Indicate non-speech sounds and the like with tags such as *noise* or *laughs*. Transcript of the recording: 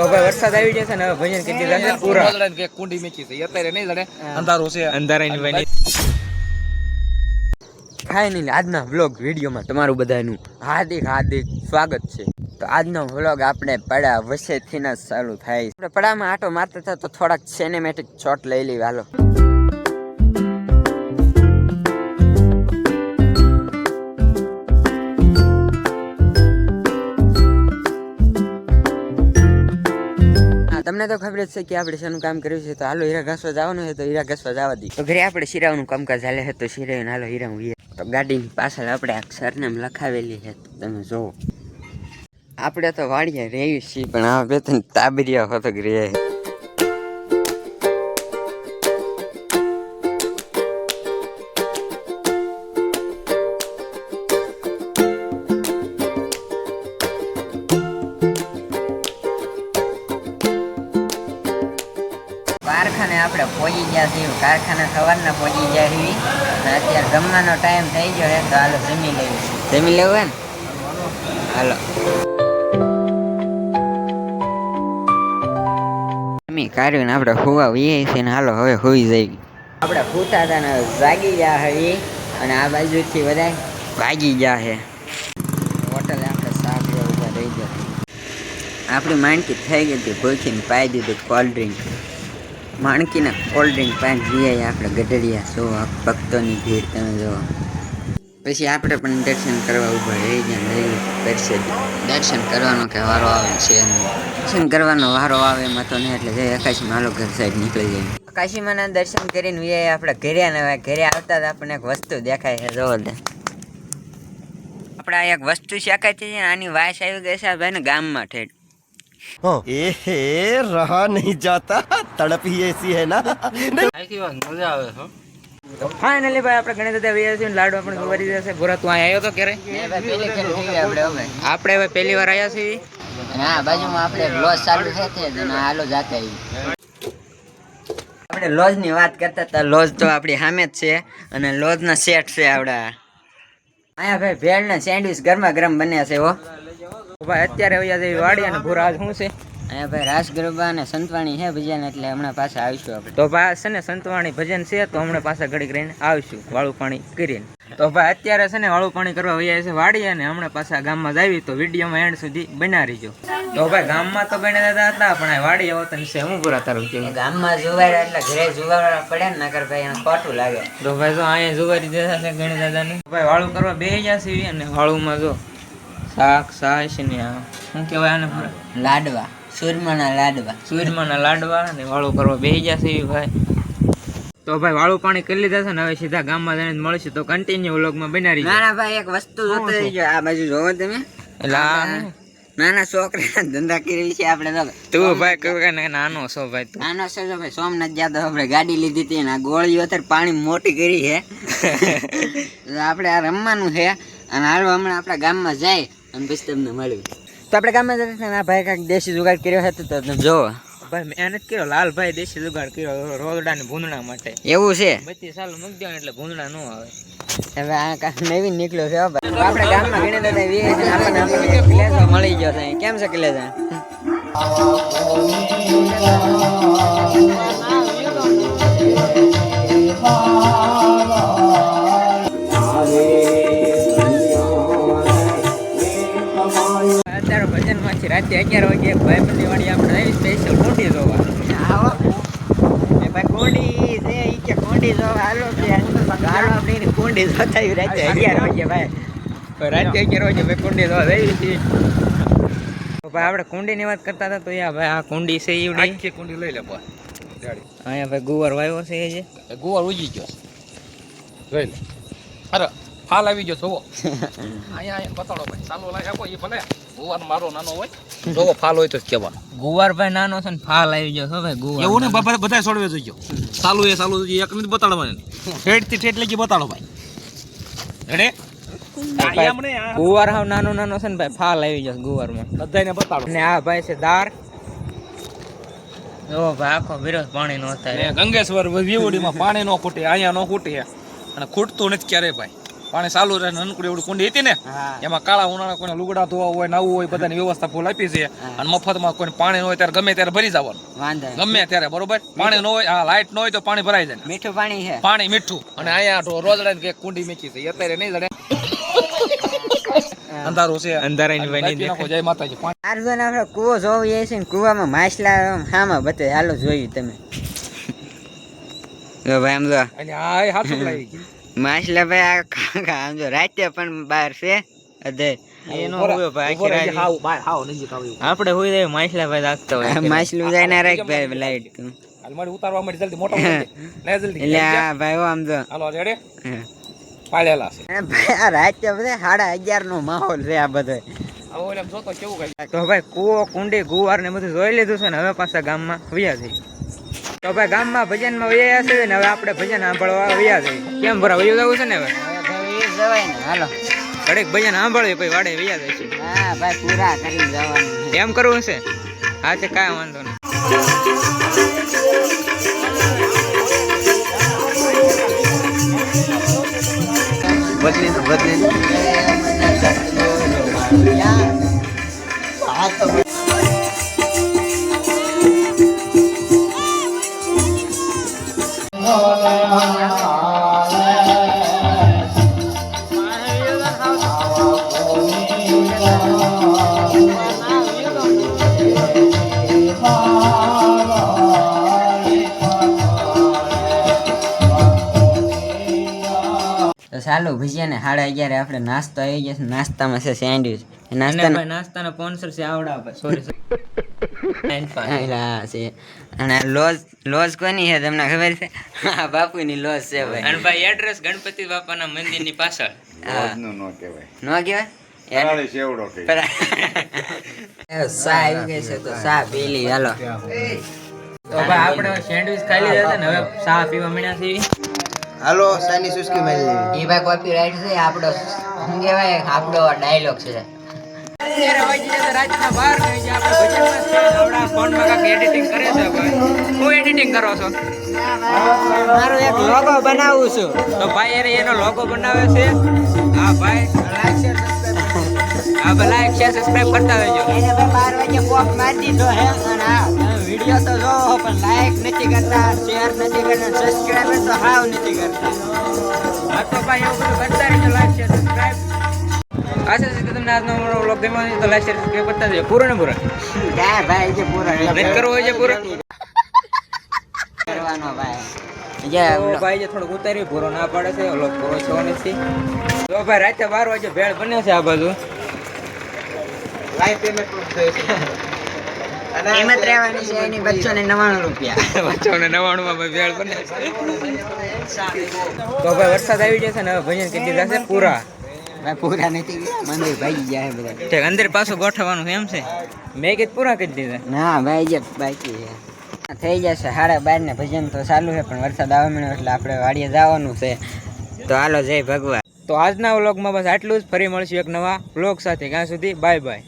તો ભાઈ વરસાદ આવી જશે ને હવે ભજન કેટલી જશે પૂરા પૂરા કે કુંડી મેચી છે અત્યારે નહીં જડે અંધારું છે અંધારાની ભાઈ ફાઇનલી આજના વ્લોગ વિડીયોમાં તમારું બધાનું હાર્દિક હાર્દિક સ્વાગત છે તો આજનો વ્લોગ આપણે પડા વસેથી ના ચાલુ થાય આપણે પડામાં આટો મારતા હતા તો થોડાક સિનેમેટિક શોટ લઈ લઈ હાલો તમને તો ખબર જ છે કે આપણે શેનું કામ કર્યું છે, તો હાલો હીરા ઘાસવા જવાનું છે, તો હીરા ઘાસવા જવા દઈએ. તો ઘરે આપણે શિરાવનું કામકાજ હાલે છે, તો શિરાવીને હાલો હીરા હું તો ગાડીની પાછળ આપણે આ સરનામ લખાવેલી છે તમે જુઓ. આપણે તો વાળીએ રહી છીએ, પણ આ બે ત્રણ તાબરિયા હતો કે કારખાને આપણે પહોંચી ગયા છીએ. કારખાના સવારના પહોંચી ગયા છીએ. અત્યારે જમવાનો ટાઈમ થઈ ગયો છે, તો હાલો જમી લેવું જમી લેવું ને હાલો. કાઢ્યું આપણે હોવા વીએ છીએ ને હાલો હવે હોઈ જઈ આપણે ફૂટા હતા જાગી ગયા હવી અને આ બાજુથી બધા ભાગી ગયા છે. હોટલે આપણે સાફ ઊભા રહી ગયા આપણી માંડકી થઈ ગઈ હતી ભૂખીને પાઈ દીધું કોલ્ડ ડ્રિંક માણકીને કોલ્ડ ડ્રિંક પાંચ જીએ આપણે ગઢડિયા સો ભક્તોની ભીડ તમે જો. પછી આપણે પણ દર્શન કરવા ઊભા રહી ગયા કરશે દર્શન. કરવાનો કે વારો આવે છે દર્શન કરવાનો વારો આવે એમાં તો નહીં, એટલે જઈએ આકાશી માલો ઘર સાઈડ નીકળી જાય. આકાશીમાંના દર્શન કરીને વીએ આપણે ઘરે ને ઘરે આવતા જ આપણને એક વસ્તુ દેખાય છે, જોવો આપણે આ એક વસ્તુ શેકાય છે, આની વાસ આવી ગઈ છે આ ગામમાં ઠેઠ. एहे रहा नहीं जाता तड़प ही ऐसी है ना મજા આવે છે ફાઇનલી ભાઈ આપણે ગણેશ દાદા વ્યા છીએ લાડવા પણ ખબર જશે ભૂરા તું અહીંયા આવ્યો તો ક્યારે આપણે હવે પહેલી વાર આવ્યા છીએ હા બાજુમાં આપણે લોજ ચાલુ છે તે જ અને હાલો જાતે આવી આપણે લોજ ની વાત કરતા હતા લોજ તો આપણી સામે જ છે અને લોજ ના સેટ છે આપડા અહીંયા ભાઈ ભેળ ને સેન્ડવિચ ગરમા ગરમ બન્યા છે હો ભાઈ અત્યારે આવ્યા છે વાડી અને ભૂરા શું છે? અહીંયા ભાઈ રાસ ગરબા અને સંતવાણી છે ભજન એટલે હમણાં પાછા આવીશું આપણે. તો ભાઈ છે ને સંતવાણી ભજન છે તો હમણાં પાછા ઘડીક રહીને આવીશું વાળું પાણી કરીને. તો ભાઈ અત્યારે છે ને વાળું પાણી કરવા વૈયા છે વાડી અને હમણાં પાછા ગામમાં જ આવી તો વિડીયોમાં એન્ડ સુધી બના રહીજો. તો ભાઈ ગામમાં તો બને દાદા હતા પણ આ વાડી આવો તને છે હું પૂરા તારું કેવું ગામમાં જુવાર એટલે ઘરે જુવાર પડે ને નગર ભાઈ એને ખોટું લાગે. તો ભાઈ જો અહીંયા જુવારી દેતા છે ગણેશ દાદાને. ભાઈ વાળું કરવા બે જશે અને વાળુંમાં જો શાક સાસ ને શું કહેવાય આને પૂરા લાડવા સુરમાના લાડવા. સૂરમાના લાડવા અને વાળું કરવા બેસી જશે ભાઈ. તો ભાઈ વાળું પાણી કરી લીધા છે ને હવે સીધા ગામમાં જઈને મળશે. તો કન્ટિન્યુ વ્લોગમાં બનાવી ના ના ભાઈ એક વસ્તુ જોતો રહેજો. આ બાજુ જોવો તમે. એટલે નાના છોકરા ધંધા કરી છે આપણે તો. તું ભાઈ કહ્યું કે નાનો છો ભાઈ તું. નાનો છો જો ભાઈ સોમનાથ જાદવ આપણે ગાડી લીધી હતી ને આ ગોળીઓ અત્યારે પાણી મોટી કરી છે. *laughs* તો આપણે આ રમવાનું છે. અને હાલ હમણાં આપણા ગામમાં જાય. અને પછી તમને મળ્યું. તો આપણે ગામમાં જતા હતા ને આ ભાઈ કાંઈક દેશી જુગાડ કર્યો હતો તો તમે જો ભાઈ મહેનત કર્યો. લાલભાઈ દેશી જુગાડ કર્યો રોલડા ને ભૂંદડા માટે. એવું છે? બત્રીસ સાલ મૂકી દો એટલે ભૂંદણા ન આવે. હવે આ કાંઈ નવી નીકળ્યો છે આપણે ગામમાં ગણે દાદા વીએ આપણને આપણને ક્લેસો મળી ગયો છે. કેમ છે ક્લેસો અત્યારે ભજનમાં છે રાતે અગિયાર વાગે એક ભાઈ બંધી વાળી આપણે આવી સ્પેશિયલ કોંડી જોવા. આવો. એ ભાઈ કોંડી છે ઈ કે કોંડી જો હાલો કે હાલો આપણે એની કોંડી જોતા રાતે અગિયાર વાગે ભાઈ. રાતે અગિયાર વાગે ભાઈ કુંડી જોવા જઈએ છીએ તો ભાઈ આપણે કુંડીની વાત કરતા હતા તો યા ભાઈ આ કુંડી છે ઈવડી આખી કુંડી લઈ લે અહીંયા ભાઈ ગુવાર વાવ્યો છે એ જે ગુવાર ઉજી ગયો. જોઈ લે. અરે ફાલ આવી ગયો જોવો *laughs* અહીંયા અહીંયા બતાડો ભાઈ. ચાલુ લાગે આપો એ ભલે. ગુવાર મારો નાનો હોય? જોવો ફાલ હોય તો જ કહેવાનો. ગુવાર ભાઈ નાનો છે ને ફાલ આવી ગયો છે ભાઈ ગુવાર એવું ને? બાપા બધા છોડવે જોઈ ગયો. ચાલુ એ સાલું એ એક નથી બતાડવાનું. ઠેઠથી ઠેઠ લગી બતાડો ભાઈ રેડે એમ ને આ ગુવાર હાવ નાનો નાનો છે ને ભાઈ ફાલ આવી ગયો છે ગુવારમાં. બધાને બતાડો. ને આ ભાઈ છે દાર. જો ભાઈ આખો વિરોધ પાણી નો થાય. ગંગેશ્વર ગંગેશ્વર વિવડીમાં પાણી નો ખૂટે અહીંયા નો ખૂટે. અને ખૂટતું નથી ક્યારે ભાઈ. પાણી ચાલુ રહે નાનકડી એવડી કુંડી હતી ને એમાં કાળા ઉનાળા કોઈને લુગડા ધોવા હોય નાવું હોય બધાની વ્યવસ્થા ફૂલ આપી છે. અને મફતમાં કોઈ પાણી ન હોય ત્યારે ગમે ત્યારે ભરી જવાનું. ગમે ત્યારે બરોબર? પાણી ન હોય હા લાઈટ ન હોય તો પાણી ભરાઈ જાય. મીઠું પાણી છે? પાણી મીઠું. અને અહીંયા રોજડા કે કુંડી મીઠી છે. અત્યારે નહીં જડે. અંધારું છે. અંધારાની નાખો, જય માતાજી. પાણી આપણે કૂવો જોવી છે ને કૂવામાં માછલા હામાં બતે હાલો જોયું તમે. ભાઈ આમ જો. અને આ લાવી ગઈ. માછલા ભાઈ આ કાકા જો રાતે પણ બહાર છે અધે. એનો હોય ભાઈ ઊભો રહે, હાવ, બાય, હાવ નજીક આવી. આપણે હોય જાય માછલા ભાઈ રાખતા હોય. માછલું જાય ના રાખ ભાઈ લાઈટ હાલ મારી ઉતારવા માંડી જલ્દી મોટો લે જલ્દી. એટલે આ ભાઈ આમ જો. હાલો રેડે? પાડેલા છે. આ રાતે બધે સાડા અગિયાર નો માહોલ છે આ બધો. તો ભાઈ કૂવો કુંડી ગુવાર ને બધું જોઈ લીધું છે ને હવે પાછા ગામમાં વયા જઈ તો ભાઈ ગામમાં ભજનમાં વયા છે ને હવે આપણે ભજન સાંભળવા વયા છે. કેમ ભરા વયું જવું છે ને હવે? હવે ભાઈ એ જવાય ને હાલો. ઘડીક ભજન સાંભળવી પછી વાડે વયા જઈશું હા ભાઈ પૂરા કરી જવાનું એમ કરવું છે? હા તે કાંઈ વાંધો નહીં. બદલી બદલી ચાલો ભજીયા ને સાડા અગિયારે આપણે નાસ્તો આવી જશે નાસ્તામાં છે સેન્ડવિચ નાસ્તા ભાઈ નાસ્તાના સ્પોન્સર છે આવડા સોરી અને લોજ લોજ કોની છે તમને ખબર છે? હા બાપુની લોજ છે ભાઈ. અને ભાઈ એડ્રેસ ગણપતિ બાપાના મંદિરની પાછળ. હા. નો નો કહેવાય. નો કહેવાય? કરાળી સેવડો સા આવી ગઈ છે તો સા પી હાલો. તો ભાઈ આપણે સેન્ડવિચ ખાઈ લીધા હતા ને હવે ચા પીવા મળ્યા છીએ. હાલો સાની સુસ્કી મારી લેવી. એ ભાઈ કોપીરાઈટ છે આપણો શું કહેવાય આપણો ડાયલોગ છે. મારો એક લોગો બનાવું છું. તો ભાઈ એને એનો લોગો બનાવે છે? હા ભાઈ. હા ભાઈ લાઈક શેર સબસ્ક્રાઇબ કરતા રહેજો. એને ભાઈ બાર વાગે મારી દીધો હે વીડિયો તો જો પણ લાઈક નથી કરતા શેર નથી કરતા સબસ્ક્રાઇબ તો હાવ નથી કરતા. હા તો ભાઈ એવું બધું કરતા રહેજો લાઈક શેર સબસ્ક્રાઇબ આશા છે કે તમને આજનો અમારો વ્લોગ ગમ્યો હોય તો લાઈક શેર સબસ્ક્રાઇબ કરતા રહેજો. પૂરો ને પૂરો? ક્યાં ભાઈ જે પૂરો નહીં કરવો હોય છે પૂરો. કરવાનો ભાઈ. જે ભાઈ જે થોડુંક ઉતારી પૂરો ના પાડે છે વ્લોગ પૂરો થયો નથી તો ભાઈ રાતે બાર વાગે ભેળ બને છે આ બાજુ. લાઈવ પેમેન્ટ પણ છે. અને રહેવાની છે એની બસો ને નવ્વાણું રૂપિયા. બચ્ચો ને નવાણું *laughs* માં ભેળ બને. તો ભાઈ વરસાદ આવી જશે ને હવે ભજન કેટલી પૂરા. પૂરા નથી મંદિર ભાગી ગયા બધા. અંદર પાછું ગોઠવવાનું એમ છે? મેં કીધું પૂરા કરી દીધા. ના ભાઈ જે બાકી છે. થઈ જશે. સાડા બાર ને ભજન તો ચાલુ છે પણ વરસાદ આવવા મળ્યો એટલે આપણે વાડીએ જવાનું છે. તો હાલો જય ભગવાન. તો આજના વ્લોગમાં બસ આટલું જ. ફરી મળશું એક નવા વ્લોગ સાથે. ત્યાં સુધી બાય બાય.